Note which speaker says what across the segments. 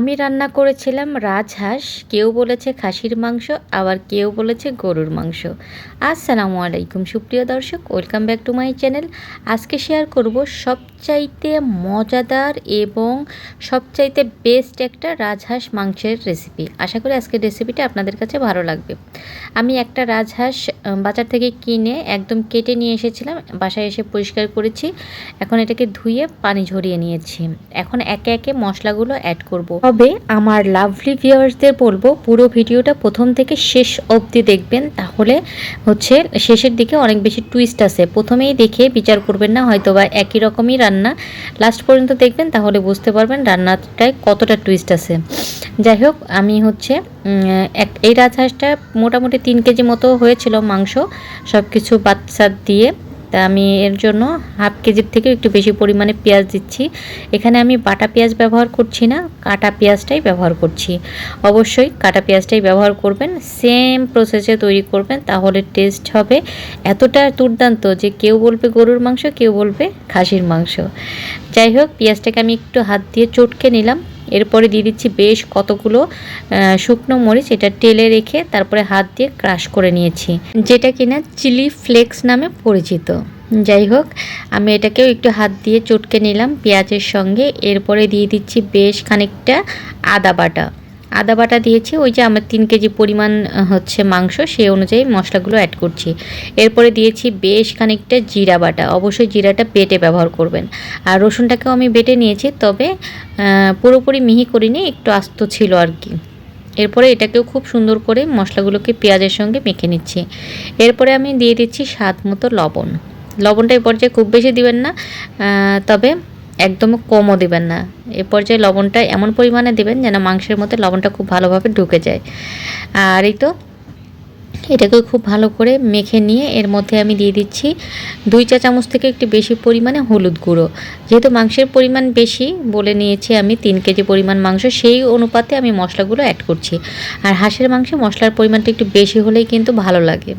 Speaker 1: আমি রান্না করেছিলাম রাজহাঁস, কেউ বলেছে খাসির মাংস, আবার কেউ বলেছে গরুর মাংস। আসসালামু আলাইকুম সুপ্রিয় দর্শক, welcome back to my channel. আজকে শেয়ার করব সবচাইতে মজাদার এবং সবচাইতে বেস্ট একটা রাজহাঁস মাংসের রেসিপি আশা করি আজকের রেসিপিটা আপনাদের কাছে ভালো লাগবে। আমি একটা রাজহাঁস বাজার থেকে কিনে একদম কেটে নিয়ে এসেছিলাম, বাসায় এসে পরিষ্কার করেছি। এখন এটাকে ধুয়ে পানি ঝরিয়ে নিয়েছি। এখন একে একে মশলাগুলো অ্যাড করব। তবে আমার লাভলি ভিউয়ার্সদের বলব, পুরো ভিডিওটা প্রথম থেকে শেষ অবধি দেখবেন। তাহলে হচ্ছে শেষের দিকে অনেক বেশি টুইস্ট আছে। প্রথমেই দেখে বিচার করবেন না হয়তো বা একই রকমই রান্না। লাস্ট পর্যন্ত দেখবেন, তাহলে বুঝতে পারবেন রান্নাটায় কতটা টুইস্ট আছে। যাই হোক, আমি হচ্ছে এক, এই রাজহাঁসটা মোটামুটি তিন কেজি মতো হয়েছিল মাংস। সব কিছু বাচ্চা দিয়ে তা আমি এর জন্য হাফ কেজির থেকে একটু বেশি পরিমাণে পেঁয়াজ দিচ্ছি। এখানে আমি বাটা পেঁয়াজ ব্যবহার করছি না, কাটা পেঁয়াজটাই ব্যবহার করছি। অবশ্যই কাটা পেঁয়াজটাই ব্যবহার করবেন সেম প্রসেসে তৈরি করবেন, তাহলে টেস্ট হবে এতটা দুর্দান্ত যে কেউ বলবে গরুর মাংস, কেউ বলবে খাসির মাংস। যাই হোক, পেঁয়াজটাকে আমি একটু হাত দিয়ে চটকে নিলাম। এরপরে দিয়ে দিচ্ছি বেশ কতগুলো শুকনো মরিচ, এটা টেলে রেখে তারপরে হাত দিয়ে ক্রাশ করে নিয়েছি। যেটা কিনা চিলি ফ্লেক্স নামে পরিচিত। যাই হোক, আমি এটাকেও একটু হাত দিয়ে চটকে নিলাম পেঁয়াজের সঙ্গে। এরপরে দিয়ে দিচ্ছি বেশ খানিকটা আদা বাটা। আদা বাটা দিয়েছি, ওই যে আমার তিন কেজি পরিমাণ হচ্ছে মাংস, সেই অনুযায়ী মশলাগুলো অ্যাড করছি। এরপরে দিয়েছি বেশ খানিকটা জিরা বাটা, অবশ্যই জিরাটা বেটে ব্যবহার করবেন। আর রসুনটাকেও আমি বেটে নিয়েছি, তবে পুরোপুরি মিহি করিনি, একটু আস্ত ছিল আর কি। এরপরে এটাকেও খুব সুন্দর করে মশলাগুলোকে পেঁয়াজের সঙ্গে মেখে নিচ্ছি। এরপরে আমি দিয়ে দিচ্ছি স্বাদ মতো লবণ। লবণটা এই পর্যায়ে খুব বেশি দিবেন না তবে একদম কমও দিবেন না। এ পর্যায়ে লবণটা এমন পরিমাণে দিবেন যেন মাংসের মধ্যে লবণটা খুব ভালোভাবে ঢুকে যায়। আর এই তো, এটাকে খুব ভালো করে মেখে নিয়ে এর মধ্যে আমি দিয়ে দিচ্ছি দুই চা চামচ থেকে একটু বেশি পরিমাণে হলুদ গুঁড়ো। যেহেতু মাংসের পরিমাণ বেশি, বলে নিয়েছি আমি তিন কেজি পরিমাণ মাংস, সেই অনুপাতে আমি মশলাগুলো অ্যাড করছি। আর হাঁসের মাংসে মশলার পরিমাণটা একটু বেশি হলেই কিন্তু ভালো লাগে।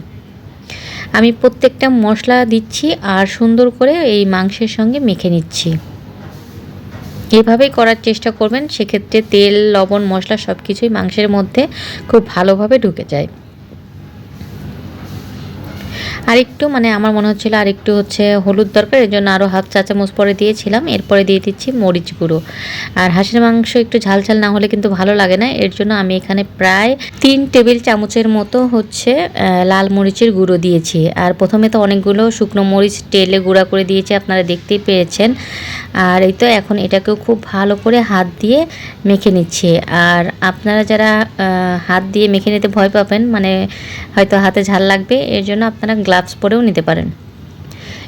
Speaker 1: আমি প্রত্যেকটা মশলা দিচ্ছি আর সুন্দর করে এই মাংসের সঙ্গে মেখে নিচ্ছি। এভাবেই করার চেষ্টা করবেন, সেক্ষেত্রে তেল, লবণ, মশলা সব কিছুই মাংসের মধ্যে খুব ভালোভাবে ঢুকে যায়। আর একটু মানে আমার মনে হচ্ছিল আর একটু হচ্ছে হলুদ দরকার, এর জন্য আরও হাফ চা চামচ পরে দিয়েছিলাম, এরপরে দিয়ে দিচ্ছি মরিচ গুঁড়ো। আর হাঁসের মাংস একটু ঝাল ঝাল না হলে কিন্তু ভালো লাগে না, এর জন্য আমি এখানে প্রায় তিন টেবিল চামচের মতো হচ্ছে লাল মরিচের গুঁড়ো দিয়েছি। আর প্রথমে তো অনেকগুলো শুকনো মরিচ টেলে গুঁড়া করে দিয়েছি, আপনারা দেখতেই পেয়েছেন আর এই তো এখন এটাকেও খুব ভালো করে হাত দিয়ে মেখে নিচ্ছি। আর আপনারা যারা হাত দিয়ে মেখে নিতে ভয় পাবেন মানে হয়তো হাতে ঝাল লাগবে, এর জন্য আপনারা গ্লাভস পরেও নিতে পারেন।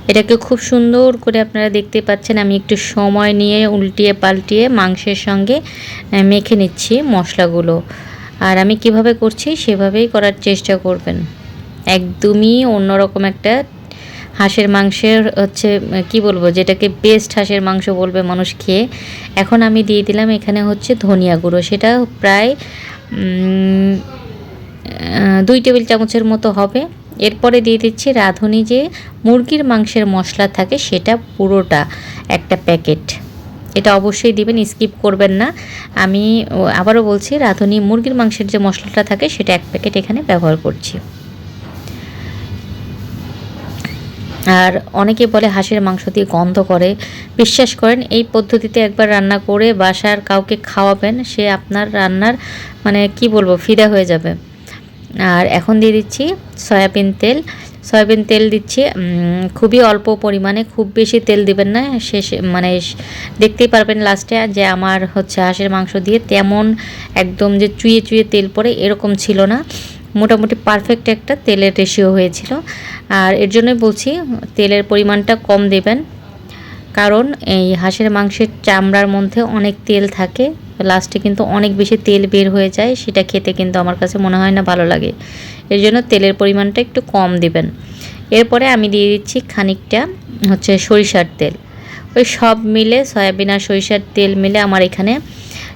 Speaker 1: এটাকে খুব সুন্দর করে আপনারা দেখতে পাচ্ছেন। আমি একটু সময় নিয়ে উল্টিয়ে পাল্টিয়ে মাংসের সঙ্গে মেখে নিচ্ছি মশলাগুলো। আর আমি কীভাবে করছি সেভাবেই করার চেষ্টা করবেন। একদমই অন্যরকম একটা হাঁসের মাংসের হচ্ছে, কি বলব, যেটাকে বেস্ট হাঁসের মাংস বলবে মানুষ খেয়ে। এখন আমি দিয়ে দিলাম এখানে হচ্ছে ধনিয়া গুঁড়ো। সেটা প্রায় দুই টেবিল চামচের মতো হবে। এরপরে দিয়ে দিচ্ছি রাঁধুনি যে মুরগির মাংসের মশলা থাকে সেটা পুরোটা একটা প্যাকেট। এটা অবশ্যই দিবেন, স্কিপ করবেন না। আমি আবারও বলছি, রাঁধুনি মুরগির মাংসের যে মশলাটা থাকে সেটা এক প্যাকেট এখানে ব্যবহার করছি। আর অনেকে বলে হাঁসের মাংস দিয়ে গন্ধ করে। বিশ্বাস করেন, এই পদ্ধতিতে একবার রান্না করে বাসার কাউকে খাওয়াবেন, সে আপনার রান্নার মানে কি বলব, ফিদা হয়ে যাবে। আর এখন দিয়ে দিচ্ছি সয়াবিন তেল। সয়াবিন তেল দিচ্ছি খুবই অল্প পরিমাণে, খুব বেশি তেল দিবেন না। শেষে মানে দেখতেই পারবেন লাস্টে যে আমার হচ্ছে হাঁসের মাংস দিয়ে তেমন একদম যে চুয়ে চুয়ে তেল পড়ে এরকম ছিল না। মোটামুটি পারফেক্ট একটা তেলের রেশিও হয়েছিল। আর এর জন্যই বলছি, তেলের পরিমাণটা কম দেবেন। কারণ এই হাঁসের মাংসের চামড়ার মধ্যে অনেক তেল থাকে। লাস্টে কিন্তু অনেক বেশি তেল বের হয়ে যায়, সেটা খেতে কিন্তু আমার কাছে মনে হয় না ভালো লাগে। এর জন্য তেলের পরিমাণটা একটু কম দিবেন। এরপরে আমি দিয়ে দিচ্ছি খানিকটা হচ্ছে সরিষার তেল। ওই সব মিলে, সয়াবিন আর সরিষার তেল মিলে আমার এখানে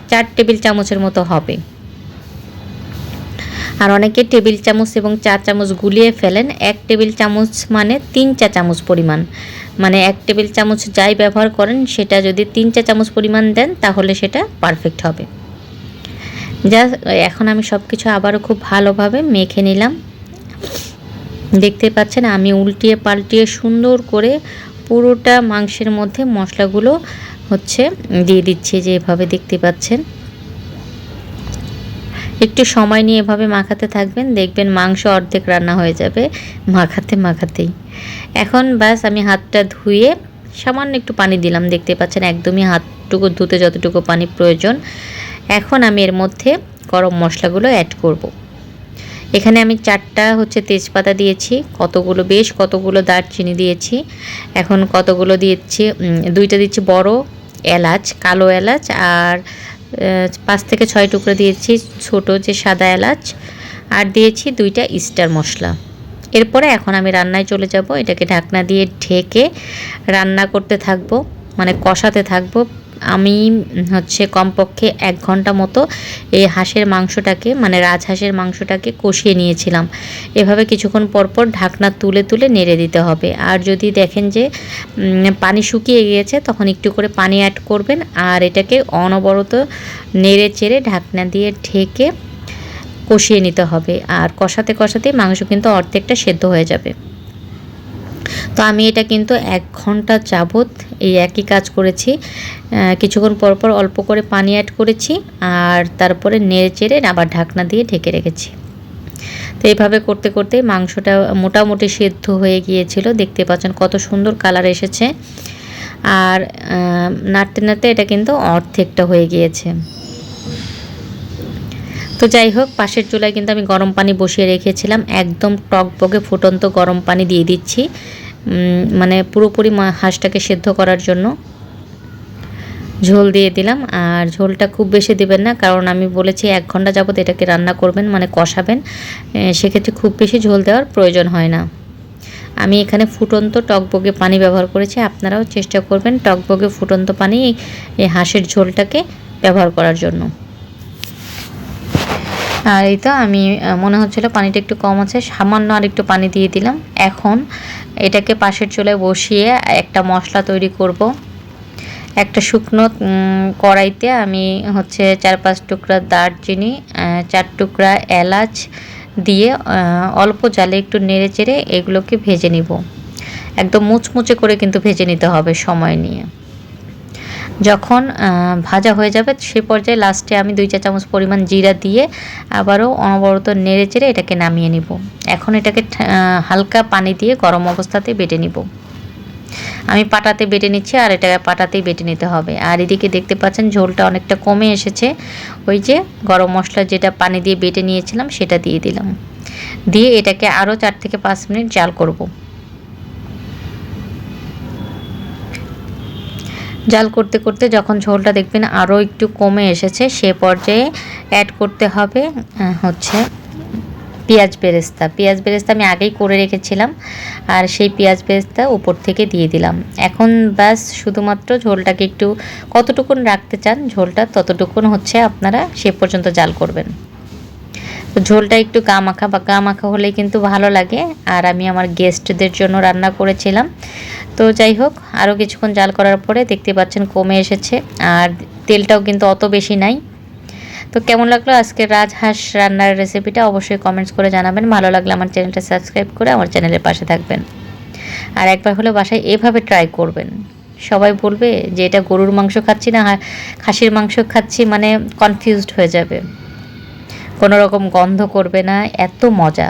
Speaker 1: চার টেবিল চামচের মতো হবে। আর অনেকে টেবিল চামচ এবং চা চামচ গুলিয়ে ফেলেন। এক টেবিল চামচ মানে তিন চা চামচ পরিমাণ। মানে এক টেবিল চামচ যাই ব্যবহার করেন, সেটা যদি তিন চা চামচ পরিমাণ দেন, তাহলে সেটা পারফেক্ট হবে। যা এখন আমি সব কিছু আবারও খুব ভালোভাবে মেখে নিলাম। দেখতে পাচ্ছেন, আমি উল্টিয়ে পাল্টিয়ে সুন্দর করে পুরোটা মাংসের মধ্যে মশলাগুলো হচ্ছে দিয়ে দিচ্ছি, যে এভাবে দেখতে পাচ্ছেন। একটু সময় নিয়ে এভাবে মাখাতে থাকবেন, দেখবেন মাংস অর্ধেক রান্না হয়ে যাবে, মাখাতে মাখাতেই। এখন ব্যাস আমি হাতটা ধুয়ে সামান্য একটু পানি দিলাম, দেখতে পাচ্ছেন একদমই হাতটুকু ধুতে যতটুকু পানি প্রয়োজন। এখন আমি এর মধ্যে গরম মশলাগুলো অ্যাড করব। এখানে আমি চারটা হচ্ছে তেজপাতা দিয়েছি, কতগুলো, বেশ কতগুলো দারচিনি দিয়েছি। এখন কতগুলো দিয়েছি দুইটা দিচ্ছি বড় এলাচ, কালো এলাচ আর পাঁচ থেকে ছয় টুকরো দিয়েছি ছোট যে সাদা এলাচ, আর দিয়েছি দুইটা স্টার মশলা। এরপরে এখন আমি রান্নায় চলে যাব, এটাকে ঢাকনা দিয়ে ঢেকে রান্না করতে থাকব মানে কষাতে থাকব আমি হচ্ছে কমপক্ষে এক ঘণ্টা মতো এই হাঁসের মাংসটাকে মানে রাজহাঁসের মাংসটাকে কষিয়ে নিয়েছিলাম। এভাবে কিছুক্ষণ পরপর ঢাকনা তুলে তুলে নেড়ে দিতে হবে। আর যদি দেখেন যে পানি শুকিয়ে গিয়েছে, তখন একটু করে পানি অ্যাড করবেন আর এটাকে অনবরত নেড়ে চেড়ে ঢাকনা দিয়ে ঢেকে কষিয়ে নিতে হবে। আর কষাতে কষাতে মাংস কিন্তু অর্ধেকটা সেদ্ধ হয়ে যাবে। তো আমি এটা কিন্তু এক ঘণ্টা যাবত এই একই কাজ করেছি। কিছুক্ষণ পর পর অল্প করে পানি অ্যাড করেছি আর তারপরে নেড়ে চেড়ে আবার ঢাকনা দিয়ে ঢেকে রেখেছি। তো এইভাবে করতে করতে মাংসটা মোটামুটি সেদ্ধ হয়ে গিয়েছিল। দেখতে পাচ্ছেন কত সুন্দর কালার এসেছে। আর নাড়তে নাড়তে এটা কিন্তু অর্ধেকটা হয়ে গিয়েছে। তো যাই হোক, পাশের চুলায় কিন্তু আমি গরম পানি বসিয়ে রেখেছিলাম। একদম টক বগে ফুটন্ত গরম পানি দিয়ে দিচ্ছি। মানে পুরোপুরি হাঁসটাকে সেদ্ধ করার জন্য ঝোল দিয়ে দিলাম। আর ঝোলটা খুব বেশি দেবেন না, কারণ আমি বলেছি এক ঘণ্টা যাবত এটাকে রান্না করবেন মানে কষাবেন। সেক্ষেত্রে খুব বেশি ঝোল দেওয়ার প্রয়োজন হয় না। আমি এখানে ফুটন্ত টকবগে পানি ব্যবহার করেছি। আপনারাও চেষ্টা করবেন টকবগে ফুটন্ত পানি এই হাঁসের ঝোলটাকে ব্যবহার করার জন্য। আর এই তো আমি মনে হচ্ছিল পানিটা একটু কম আছে, সামান্য আর একটু পানি দিয়ে দিলাম। এখন এটাকে পাশের চুলায় বসিয়ে একটা মশলা তৈরি করব। একটা শুকনো কড়াইতে আমি হচ্ছে চার পাঁচ টুকরা দারচিনি চার টুকরা এলাচ দিয়ে অল্প জালে একটু নেড়ে চেড়ে এগুলোকে ভেজে নিব। একদম মুচমুচে করে কিন্তু ভেজে নিতে হবে সময় নিয়ে। যখন ভাজা হয়ে যাবে সে পর্যায়ে লাস্টে আমি দুই চা চামচ পরিমাণ জিরা দিয়ে আবারও অনবরত নেড়ে চেড়ে এটাকে নামিয়ে নিব। এখন এটাকে হালকা পানি দিয়ে গরম অবস্থাতে বেটে নিব। আমি পাটাতে বেটে নিচ্ছি আর এটা পাটাতেই বেটে নিতে হবে। আর এদিকে দেখতে পাচ্ছেন ঝোলটা অনেকটা কমে এসেছে। ওই যে গরম মশলা যেটা পানি দিয়ে বেটে নিয়েছিলাম সেটা দিয়ে দিলাম। দিয়ে এটাকে আরও চার থেকে পাঁচ মিনিট জাল করব। জাল করতে করতে যখন ঝোলটা দেখবেন আরও একটু কমে এসেছে, সে পর্যায়ে অ্যাড করতে হবে হচ্ছে পেঁয়াজ বেরেস্তা। পেঁয়াজ বেরেস্তা আমি আগেই করে রেখেছিলাম আর সেই পেঁয়াজ বেরেস্তা উপর থেকে দিয়ে দিলাম। এখন ব্যাস, শুধুমাত্র ঝোলটাকে একটু কতটুকুন রাখতে চান, ঝোলটা ততটুকুন হচ্ছে আপনারা সে পর্যন্ত জাল করবেন। তো ঝোলটা একটু গা মাখা বা গা মাখা হলেই কিন্তু ভালো লাগে। আর আমি আমার গেস্টদের জন্য রান্না করেছিলাম। তো যাই হোক আরও কিছুক্ষণ জাল করার পরে দেখতে পাচ্ছেন কমে এসেছে, আর তেলটাও কিন্তু অত বেশি নাই। তো কেমন লাগল আজকে রাজহাঁস রান্নার রেসিপিটা অবশ্যই কমেন্টস করে জানাবেন। ভালো লাগলে আমার চ্যানেলটা সাবস্ক্রাইব করে আমার চ্যানেলের পাশে থাকবেন। আর একবার হলে বাসায় এভাবে ট্রাই করবেন। সবাই বলবে যে এটা গরুর মাংস খাচ্ছি না খাসির মাংস খাচ্ছি মানে কনফিউজড হয়ে যাবে। কোনো রকম গন্ধ করবে না, এত মজা।